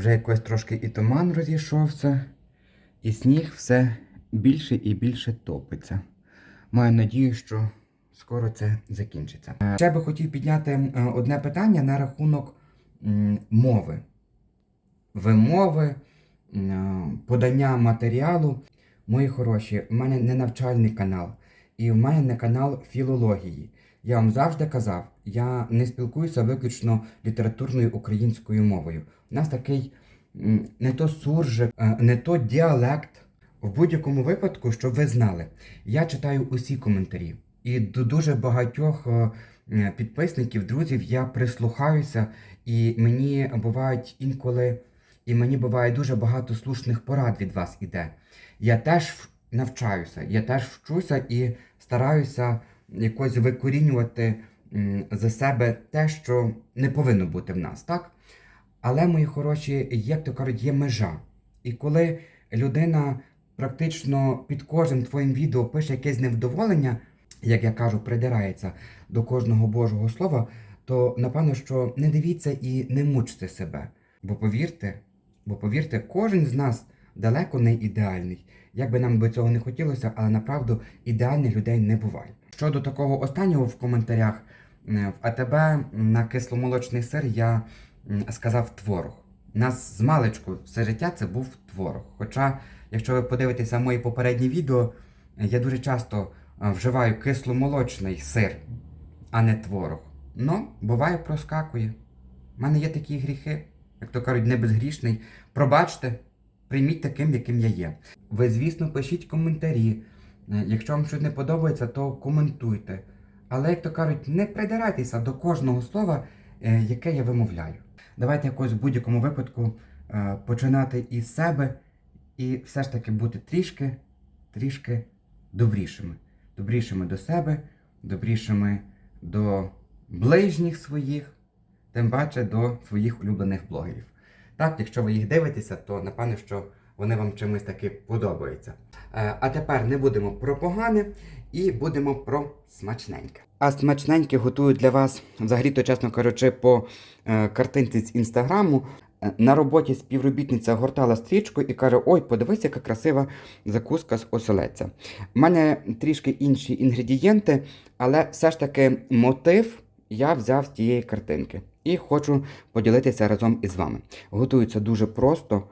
Вже якось трошки і туман розійшовся, і сніг все більше і більше топиться. Маю надію, що скоро це закінчиться. Е, Ще би хотів підняти е, одне питання на рахунок мови. Вимови, подання матеріалу. Мої хороші, в мене не навчальний канал, і в мене не канал філології. Я вам завжди казав, я не спілкуюся виключно літературною українською мовою. У нас такий не то суржик, е, не то діалект. В будь-якому випадку, щоб ви знали, я читаю усі коментарі. І до дуже багатьох е, е, підписників, друзів я прислухаюся, і мені бувають інколи, і мені буває дуже багато слушних порад від вас іде. Я теж навчаюся, я теж вчуся і стараюся якось викорінювати за себе те, що не повинно бути в нас, так? Але, мої хороші, як то кажуть, є межа. І коли людина практично під кожним твоїм відео пише якесь невдоволення, як я кажу, придирається до кожного Божого слова, то напевно, що не дивіться і не мучте себе. Бо повірте, бо повірте, кожен з нас далеко не ідеальний. Як би нам би цього не хотілося, але направду ідеальних людей не буває. Щодо такого останнього в коментарях, е, в АТБ на кисломолочний сир я сказав творог. Нас з маличку все життя це був творог. Хоча, якщо ви подивитеся мої попередні відео, я дуже часто е, вживаю кисломолочний сир, а не творог. Ну, буває, проскакує. У мене є такі гріхи, як то кажуть, не безгрішний. Пробачте, прийміть таким, яким я є. Ви, звісно, пишіть коментарі. Е, Якщо вам щось не подобається, то коментуйте. Але, як то кажуть, не придирайтеся до кожного слова, е, яке я вимовляю. Давайте якось в будь-якому випадку е, починати із себе і все ж таки бути трішки, трішки добрішими. Добрішими до себе, добрішими до ближніх своїх, тим паче до своїх улюблених блогерів. Так, якщо ви їх дивитеся, то напевно, що вони вам чимось таки подобаються. Е, А тепер не будемо про погане і будемо про смачненьке. А смачненьке готую для вас, взагалі, то чесно кажучи, по е, картинці з інстаграму. Е, На роботі співробітниця гортала стрічку і каже: Ой, подивись, яка красива закуска з оселедця. У мене трішки інші інгредієнти, але все ж таки мотив я взяв з тієї картинки і хочу поділитися разом із вами. Готується дуже просто.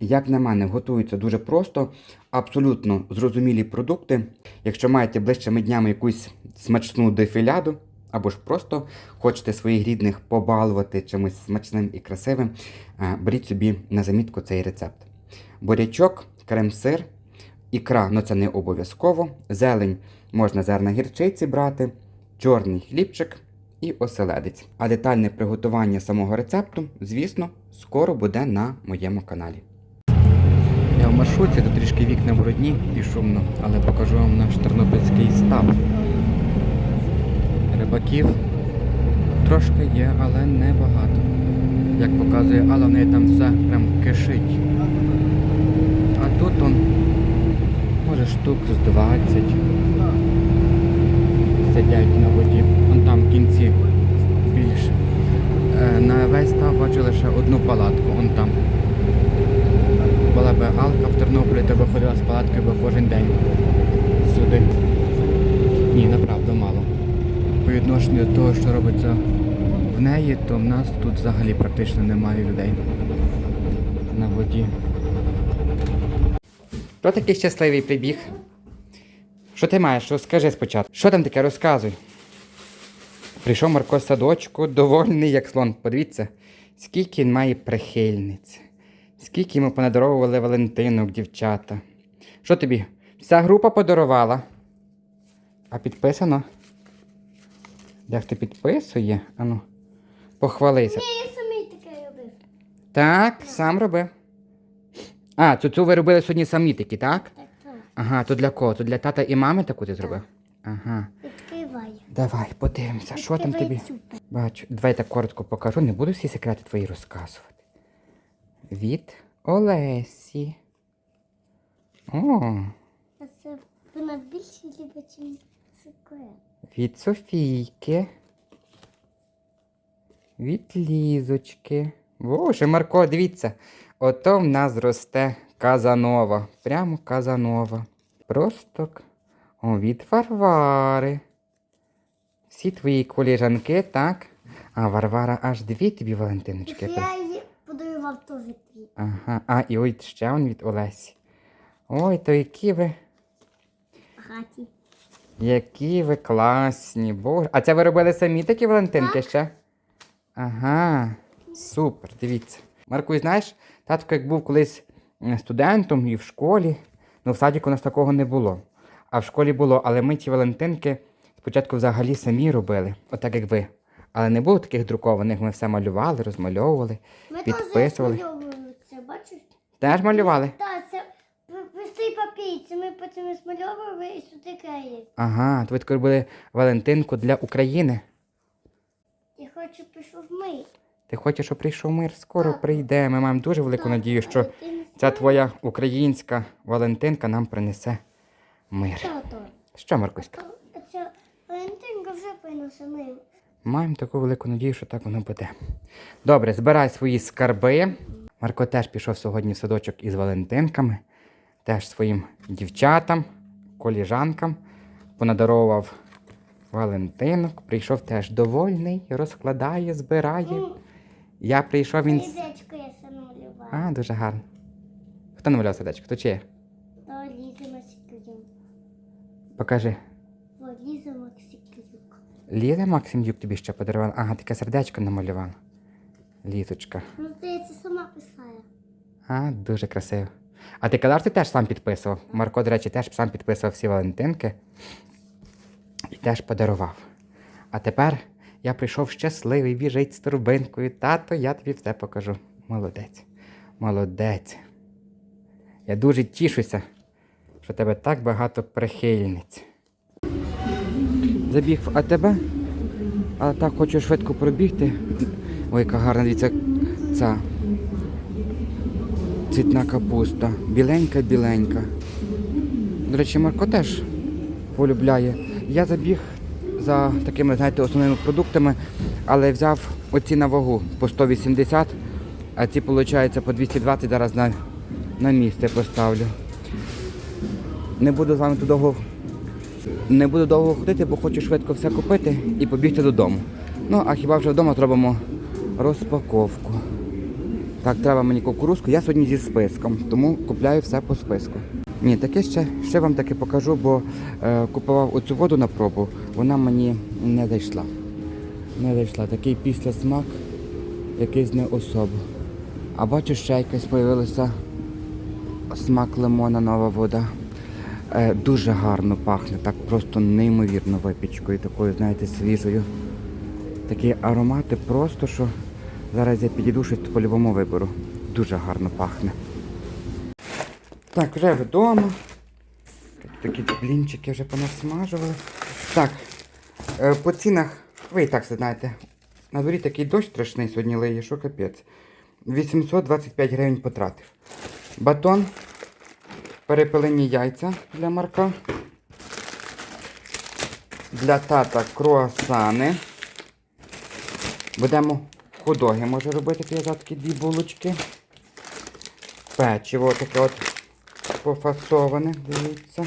Як на мене, готуються дуже просто, абсолютно зрозумілі продукти. Якщо маєте ближчими днями якусь смачну дефіляду, або ж просто хочете своїх рідних побалувати чимось смачним і красивим, е, беріть собі на замітку цей рецепт. Бурячок, крем-сир, ікра, ну це не обов'язково, зелень можна зерна гірчиці брати, чорний хлібчик і оселедець. А детальне приготування самого рецепту, звісно, скоро буде на моєму каналі. Я в маршрутці, тут трішки вікна брудні і шумно, але покажу вам наш тернопільський став. Рибаків трошки є, але не багато. Як показує Алла, неї там все прям кишить. А тут он, може штук з 20 сидять на воді. Вон там в кінці більше. Е, На весь став бачу лише одну палатку, вон там. Була би Алка в Тернополі, то би ходила з палаткою би кожен день сюди. Ні, направду мало. По відношенню до того, що робиться в неї, то в нас тут взагалі практично немає людей на воді. Хто такий щасливий прибіг? Що ти маєш? Розкажи спочатку. Що там таке? Розказуй. Прийшов Марко з садочку, довольний, як слон. Подивіться, скільки він має прихильниць. Скільки йому понадаровували Валентинок, дівчата. Що тобі? Вся група подарувала. А підписано? Як ти підписує? Ану, похвалися. Я самий таке робив. Так, сам робив. А, цю цю ви робили сьогодні самі такі, так? Так, так. Ага, то для кого? То для тата і мами таку ти зробив? Ага. Давай, подивимося, що там тобі. Бачу, давай так коротко покажу, не буду всі секрети твої розказувати. Від Олесі. О, А це вона більше любить, ніж секрет. від Софійки. Від Лізочки. Боже, Марко, дивіться. Ото в нас росте казанова. Прямо казанова. Просто о, від Варвари. Всі твої коліжанки, так? А Варвара аж дві тобі Валентиночки. Я її подарував теж твій. Ага, а і ой, ще он від Олесі. Ой, то які ви, Хаті. які ви класні. Боже. А це ви робили самі такі Валентинки ще? Ага, супер, дивіться. Маркуй, знаєш, татко як був колись студентом і в школі, ну в садіку у нас такого не було. А в школі було, але ми ті Валентинки спочатку взагалі самі робили, отак як ви. Але не було таких друкованих, ми все малювали, розмальовували, Ми підписували. теж змальовували це, бачиш? Теж малювали? Так, це простий папір, це ми потім змальовували і сюди клеїли. Ага, то ви таки робили Валентинку для України. Я хочу пішов ми. Ти хочеш, щоб прийшов мир? Скоро Так. прийде. Ми маємо дуже велику надію, що Ти не ця твоя українська Валентинка нам принесе мир. Тато, Що, Маркуська? Валентинка вже принесе мир. Маємо таку велику надію, що так воно буде. Добре, збирай свої скарби. Марко теж пішов сьогодні в садочок із Валентинками, теж своїм дівчатам, коліжанкам, понадаровував Валентинок, прийшов теж довольний, розкладає, збирає. Я прийшов він. сердечко я сам. А, дуже гарно. Хто намалював сердечко? Хто чиє? То Покажи. Максикрюк. Ліза Максим'юк тобі ще подарувала. Ага, таке сердечко намалювала. Лізочка. Ну, здається, сама писала. А, дуже красиво. А ти казав, ти теж сам підписував. Марко, до речі, теж сам підписував всі Валентинки і теж подарував. А тепер я прийшов щасливий, біжить з турбинкою. Тато, я тобі все покажу. Молодець. Молодець. Я дуже тішуся, що тебе так багато прихильниць. Забіг в АТБ, але так хочу швидко пробігти. Ой, яка гарна, дивіться, ця цвітна капуста. Біленька, біленька. До речі, Марко теж полюбляє. Я забіг за такими, знаєте, основними продуктами, але взяв оці на вагу по 180, а ці, виходить, по 220 зараз на, на місце поставлю. Не буду з вами тут довго не буду довго ходити, бо хочу швидко все купити і побігти додому. Ну, а хіба вже вдома зробимо розпаковку. Так, треба мені кукурузку. Я сьогодні зі списком, тому купляю все по списку. Ні, таке ще, ще вам таки покажу, бо е, купував оцю воду на пробу, вона мені не зайшла. Не зайшла. Такий післясмак, якийсь не особо. А бачу, ще якась з'явилася смак лимона, нова вода. Е, дуже гарно пахне, так просто неймовірно випічкою, такою, знаєте, свіжою. Такі аромати просто, що зараз я підійду щось по-любому виберу. Дуже гарно пахне. Так, вже вдома. Такі блінчики вже понасмажували. Так, е, по цінах, ви і так все знаєте. На дворі такий дощ страшний сьогодні лиє, що капець. 825 гривень потратив. Батон, перепелені яйця для Марка. Для тата круасани. Будемо ходоги може робити, такі дві булочки. Печиво таке от пофасоване, дивіться.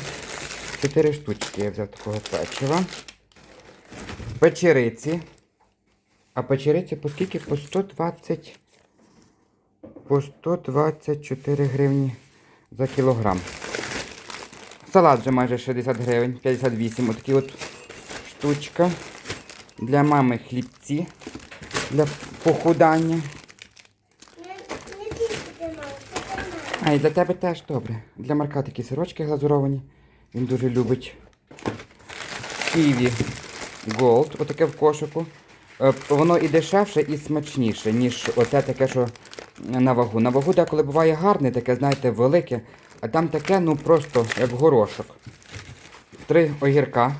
Чотири штучки я взяв такого печива. Печериці. А печериці по скільки? По 120. По 124 гривні за кілограм. Салат вже майже 60 гривень, 58. Отакі от штучка. Для мами хлібці для похудання. А, і для тебе теж добре. Для Марка такі сирочки глазуровані. Він дуже любить. Ківі Gold, отаке в кошику. Е, Воно і дешевше, і смачніше, ніж оте таке, що на вагу. На вагу деколи буває гарне, таке, знаєте, велике, а там таке, ну просто як горошок. Три огірка.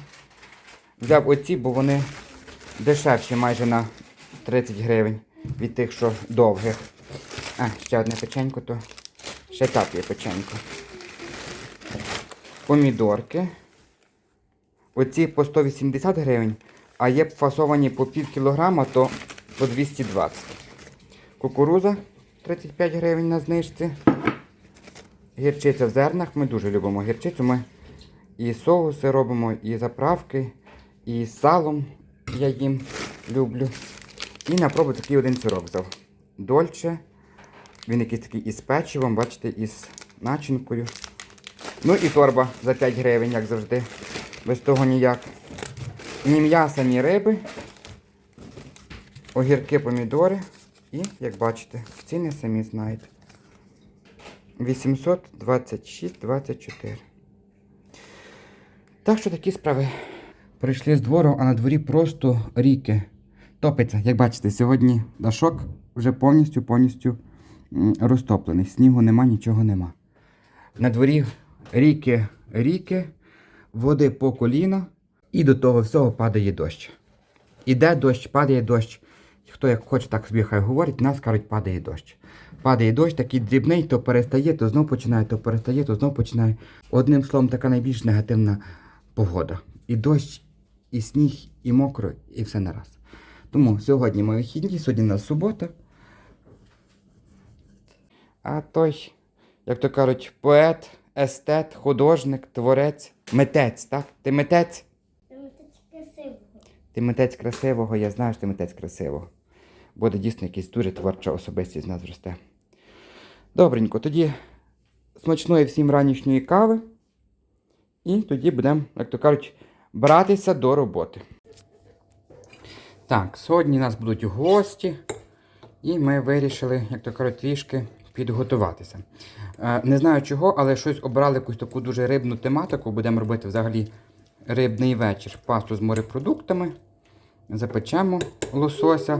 Взяв оці, бо вони дешевші майже на 30 гривень від тих, що довгих. А, ще одне печенько, то ще так є печенько. Помідорки. Оці по 180 гривень, а є фасовані по пів кілограма, то по 220. Кукуруза 35 гривень на знижці. Гірчиця в зернах. Ми дуже любимо гірчицю. Ми і соуси робимо, і заправки, і салом я їм люблю. І на пробу такий один сирок взяв. Дольче. Він якийсь такий із печивом, бачите, із начинкою. Ну і торба за 5 гривень, як завжди. Без того ніяк. Ні м'яса, ні риби. Огірки, помідори. І, як бачите, ціни самі знаєте. 826,24. Так що такі справи. Прийшли з двору, а на дворі просто ріки. Топиться. Як бачите, сьогодні дашок вже повністю повністю розтоплений. Снігу нема, нічого нема. На дворі ріки, ріки, води по коліна, і до того всього падає дощ. Іде дощ, падає дощ. Хто як хоче, так собі хай говорить, нас кажуть, падає дощ. Падає дощ, такий дрібний, то перестає, то знов починає, то перестає, то знов починає. Одним словом, така найбільш негативна погода. І дощ, і сніг, і мокро, і все нараз. Тому сьогодні ми вихідні, сьогодні у нас субота. А той, як то кажуть, поет, естет, художник, творець, митець, так? Ти митець? Там це красиво. Ти митець красивого, я знаю, що ти митець красивого. Буде дійсно якийсь дуже творча особистість з нас зросте. Добренько, тоді смачної всім ранішньої кави. І тоді будемо, як то кажуть, братися до роботи. Так, сьогодні у нас будуть гості, і ми вирішили, як то кажуть, трішки підготуватися. Е, не знаю чого, але щось обрали якусь таку дуже рибну тематику. Будемо робити взагалі рибний вечір. Пасту з морепродуктами. Запечемо лосося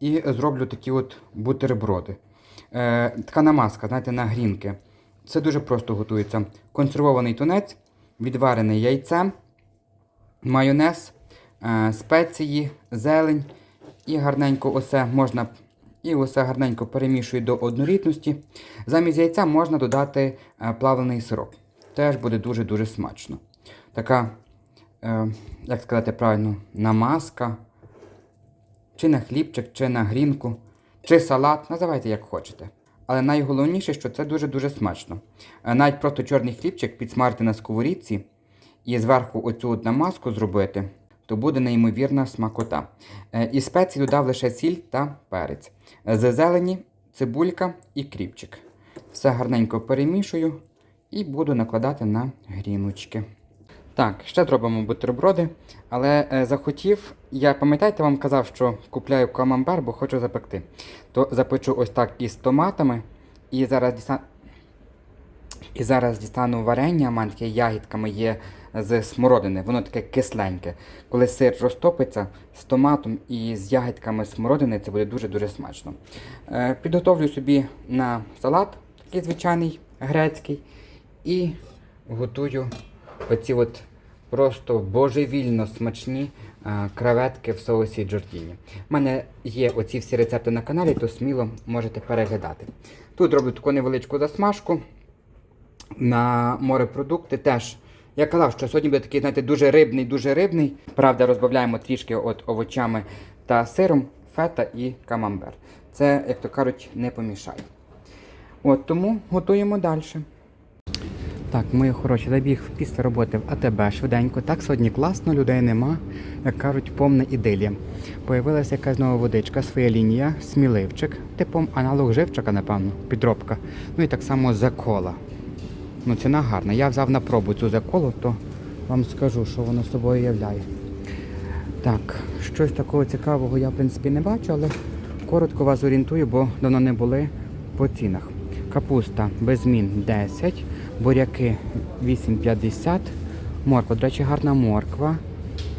і зроблю такі от бутерброди. Е, така намазка, знаєте, на грінки. Це дуже просто готується. Консервований тунець, відварене яйце, майонез, е, спеції, зелень і гарненько усе можна. І усе гарненько перемішую до однорідності. Замість яйця можна додати е, плавлений сироп. Теж буде дуже-дуже смачно. Така, е, як сказати правильно, намазка. Чи на хлібчик, чи на грінку, чи салат, називайте як хочете. Але найголовніше, що це дуже-дуже смачно. Е, Навіть просто чорний хлібчик підсмажити на сковорідці і зверху оцю от намазку зробити, то буде неймовірна смакота. Е, Із спецій додав лише сіль та перець. З зелені, цибулька і кріпчик. Все гарненько перемішую і буду накладати на гріночки. Так, ще зробимо бутерброди, але е, захотів, я пам'ятаєте, вам казав, що купляю камамбер, бо хочу запекти. То запечу ось так із томатами, і зараз дістану, і зараз дістану варення, мене ягідками є з смородини, воно таке кисленьке. Коли сир розтопиться з томатом і з ягідками смородини, це буде дуже-дуже смачно. Е, підготовлю собі на салат, такий звичайний грецький, і готую оці от просто божевільно смачні а, креветки в соусі джордіні. У мене є оці всі рецепти на каналі, то сміло можете переглядати. Тут роблю таку невеличку засмажку на морепродукти теж. Я казав, що сьогодні буде такий, знаєте, дуже рибний, дуже рибний. Правда, розбавляємо трішки от овочами та сиром, фета і камамбер. Це, як то кажуть, не помішає. От тому готуємо далі. Так, мої хороші, забіг після роботи в АТБ швиденько. Так сьогодні класно, людей нема. Як кажуть, повна ідилія. Появилася якась нова водичка, своя лінія, сміливчик, типом аналог живчика, напевно, підробка. Ну і так само закола. Ну, ціна гарна. Я взяв на пробу цю заколу, то вам скажу, що воно собою являє. Так, щось такого цікавого я, в принципі, не бачу, але коротко вас орієнтую, бо давно не були по цінах. Капуста без змін 10, буряки 8,50, морква, до речі, гарна морква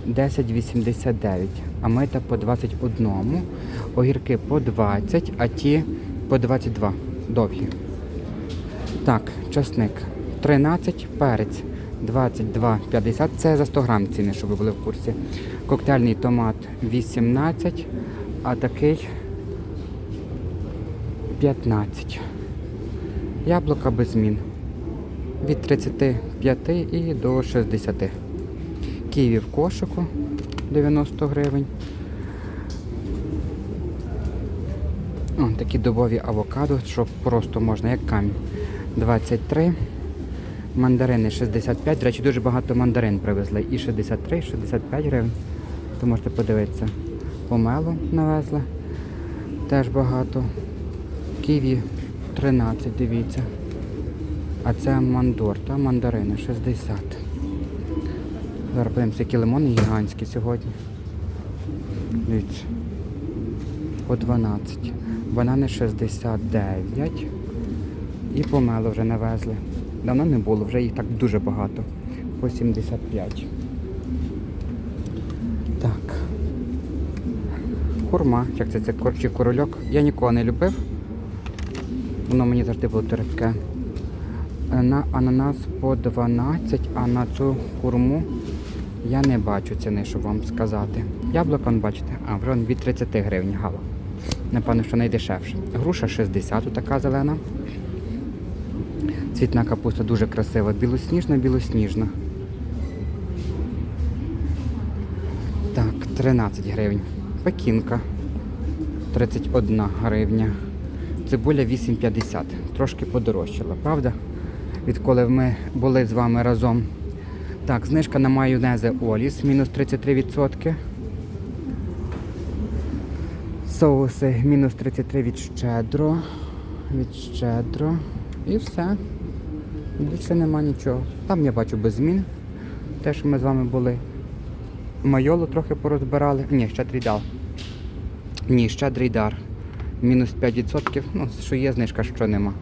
10,89, а мита по 21, огірки по 20, а ті по 22 довгі. Так, часник 13, перець 22,50. Це за 100 грам ціни, щоб ви були в курсі. Коктейльний томат 18, а такий 15. Яблука без змін. Від 35 і до 60. Києві в кошику 90 гривень. От, такі дубові авокадо, що просто можна, як камінь. 23. Мандарини 65. До речі, дуже багато мандарин привезли. І 63, і 65 гривень. То можете подивитися. Помелу навезли. Теж багато. Ківі 13, дивіться. А це мандор, та мандарини 60. Зараз подивимося, які лимони гігантські сьогодні. Дивіться. По 12. Банани 69. І помело вже навезли. Давно не було, вже їх так дуже багато. По 75. Так. Хурма, як це, це кор- чи корольок. Я нікого не любив. Воно мені завжди було терпке. На ананас по 12, а на цю хурму я не бачу ціни, щоб вам сказати. Яблуко, бачите, а вже від 30 гривень гала. Напевно, що найдешевше. Груша 60, така зелена. Цвітна капуста дуже красива. Білосніжна, білосніжна. Так, 13 гривень. Пекінка 31 гривня. Цибуля 8,50. Трошки подорожчала, правда? Відколи ми були з вами разом. Так, знижка на майонези Оліс, мінус 33%. Соуси мінус 33 від щедро. Від щедро. І все. Більше нема нічого. Там я бачу без змін. Те, що ми з вами були. Майолу трохи порозбирали. Ні, щедрий дар. Ні, щедрий дар. Мінус 5%. Ну, що є знижка, що нема.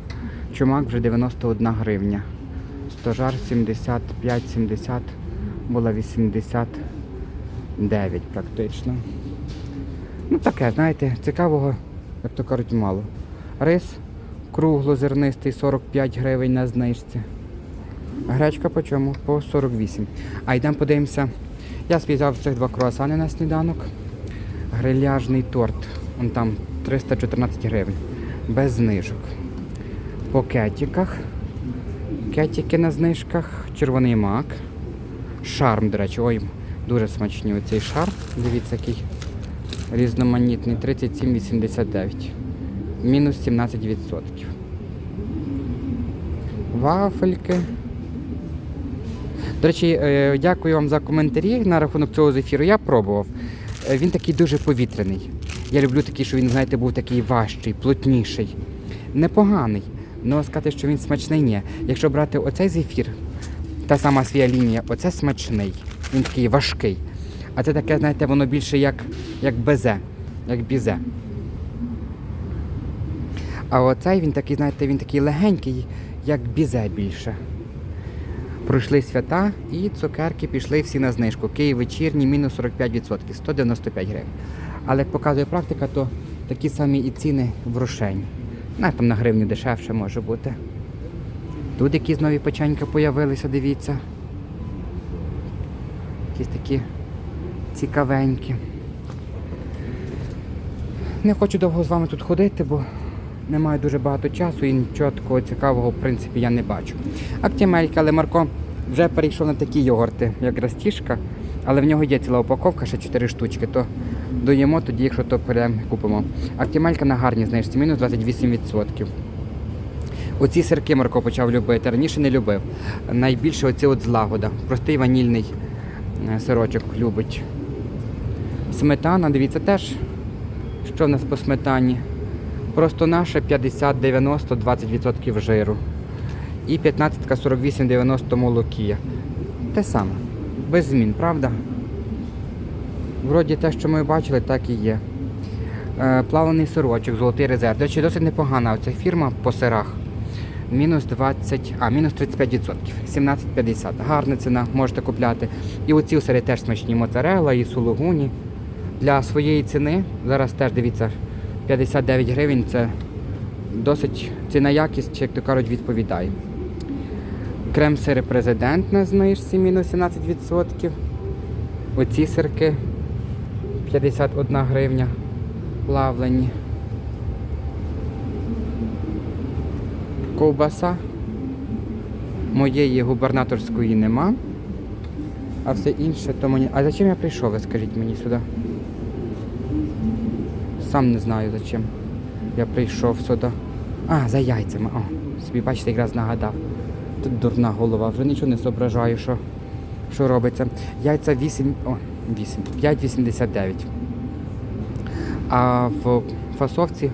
Чумак вже 91 гривня. Стожар 75-70. Була 89 практично. Ну таке, знаєте, цікавого, як то кажуть, мало. Рис круглозернистий 45 гривень на знижці. Гречка по чому? По 48. А йдемо подивимося. Я спізав цих два круасани на сніданок. Гриляжний торт. Он там 314 гривень. Без знижок. По кетіках. Кетіки на знижках. Червоний мак. Шарм, до речі, ой, дуже смачний оцей шарм. Дивіться, який різноманітний. 37,89. Мінус 17%. Вафельки. До речі, е, дякую вам за коментарі на рахунок цього зефіру. Я пробував. Е, Він такий дуже повітряний. Я люблю такий, що він, знаєте, був такий важчий, плотніший. Непоганий. Ну, сказати, що він смачний, ні. Якщо брати оцей зефір, та сама своя лінія, оце смачний. Він такий важкий. А це таке, знаєте, воно більше як, як безе, як бізе. А оцей він такий, знаєте, він такий легенький, як бізе більше. Пройшли свята і цукерки пішли всі на знижку. Київ вечірній мінус 45%, 195 гривень. Але як показує практика, то такі самі і ціни в рошені. На там на гривню дешевше може бути. Тут якісь нові печеньки появилися, дивіться. Якісь такі цікавенькі. Не хочу довго з вами тут ходити, бо немає дуже багато часу і нічого такого цікавого, в принципі, я не бачу. Актімелька, але Марко вже перейшов на такі йогурти, як растішка, але в нього є ціла упаковка, ще 4 штучки, то доїмо тоді, якщо то беремо, купимо. Актімелька на гарній знижці, мінус 28%. Оці сирки Марко почав любити, раніше не любив. Найбільше оці от злагода. Простий ванільний е, сирочок любить. Сметана, дивіться, теж, що в нас по сметані. Просто наше 50-90, 20% жиру. І 15 48-90 молокія. Те саме. Без змін, правда? Вроді те, що ми бачили, так і є. Е, плаваний сирочок, золотий резерв. До речі, досить непогана оця фірма по сирах. Мінус 20, а, мінус 35%. 17,50. Гарна ціна, можете купляти. І оці сири теж смачні моцарелла і сулугуні. Для своєї ціни, зараз теж дивіться, 59 гривень це досить ціна якість, як то кажуть, відповідає. Крем сири президент на знижці мінус 17%. Оці сирки 51 гривня плавлені. Ковбаса. Моєї губернаторської нема. А все інше то мені. А зачем я прийшов, ви скажіть мені сюди? Сам не знаю зачем. Я прийшов сюди. А, за яйцями. О, собі бачите, якраз нагадав. Тут дурна голова, вже нічого не зображаю, що, що робиться. Яйця 8, о, 8, 5,89. А в фасовці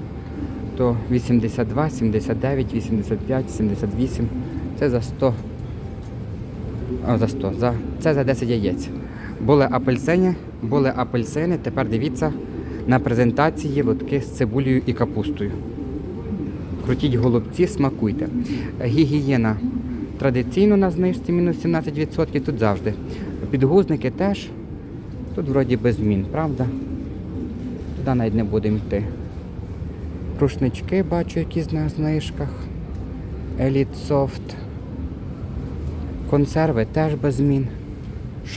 то 82, 79, 85, 78. Це за 100. А, за 100. За, це за 10 яєць. Були апельсини, були апельсини. Тепер дивіться на презентації лотки з цибулею і капустою. Крутіть голубці, смакуйте. Гігієна традиційно на знижці мінус 17%, тут завжди. Підгузники теж. Тут вроді без змін, правда? Туди навіть не будемо йти. Рушнички бачу, якісь на знижках. Elite Soft. Консерви теж без змін.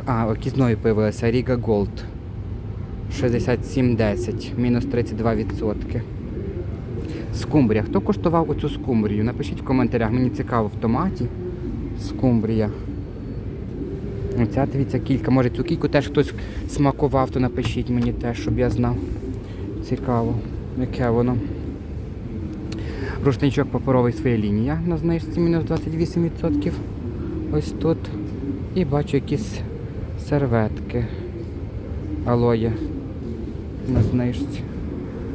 А, якісь нові появилися. Riga Gold. 67,10, мінус 32%. Скумбрія. Хто куштував оцю скумбрію? Напишіть в коментарях, мені цікаво в томаті. Скумбрія. Оця дивіться кілька. Може цю кільку теж хтось смакував, то напишіть мені теж, щоб я знав. Цікаво, яке воно. Рушничок паперовий своя лінія на знижці мінус 28%. Ось тут. І бачу якісь серветки. Алоє на знижці.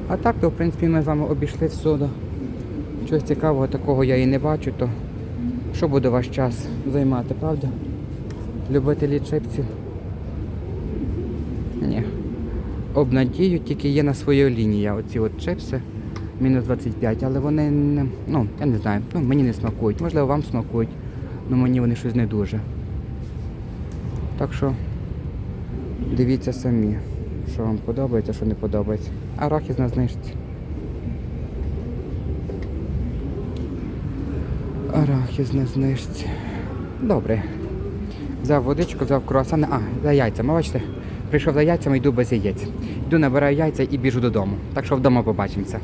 А так, то в принципі ми з вами обійшли всюди. Чогось цікавого такого я і не бачу, то що буде ваш час займати, правда? Любителі чипсів? Ні. Обнадію, тільки є на своїй лінії оці от чипси. Мінус 25, але вони не, ну, я не знаю, ну, мені не смакують. Можливо, вам смакують, але мені вони щось не дуже. Так що дивіться самі, що вам подобається, що не подобається. Арахіс на знижці. Арахіс на знижці. Добре. Взяв водичку, взяв круасани. А, за яйцями, бачите? Прийшов за яйцями, йду без яєць. Йду, набираю яйця і біжу додому. Так що вдома побачимося.